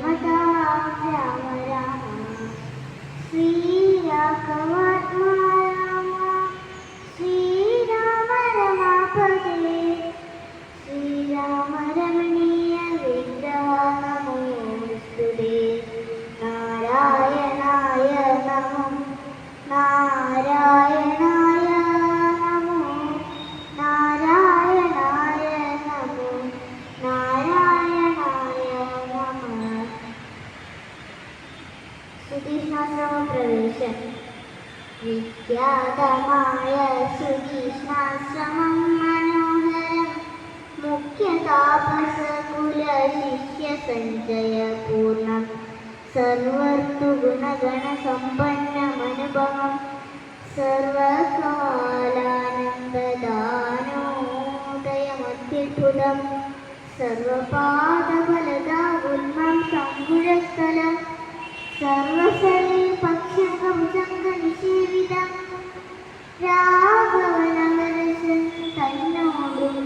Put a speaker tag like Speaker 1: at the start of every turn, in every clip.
Speaker 1: llama സുതീഷ്ണാശ്രമ പ്രവേശം വിഖ്യാതമായ സുതീഷ്ണാശ്രമം മനോഹരം മുഖ്യ താപസ കുല ശിഷ്യ സഞ്ജയ പൂർണം സർവർത്തു ഗുണഗണ സമ്പന്നമനുഭവം സർവകാലാനന്ദദാനോദയമത്യത്ഭുതം സർവപാദഫലദാ സർവസലേ പക്ഷഭുജംഗ നിഷേവിതം രാഘവനഗരശൻ തന്നോടും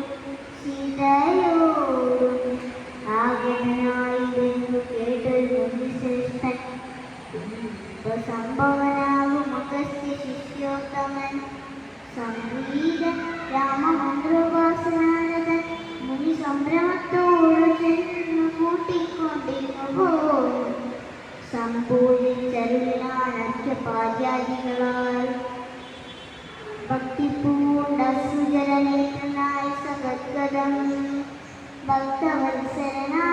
Speaker 1: സീതയോടും ആഗമനായിരുന്നു കേട്ടൊരു മുനിശ്രേഷ്ഠൻ സംഭവനാകും അഗസ്ത്യ ശിഷ്യോത്തമൻ. സംഗീത രാമമന്ത്രോപാസനാരദൻ മുനി സംഭ്രമത്തോട് ചെന്ന് കൂട്ടിക്കൊണ്ടിരുന്നു. ഭക്തിപൂണ്ട സുജലനേത്രനായി സഗദ്ഗതം ഭക്തവത്സരനായ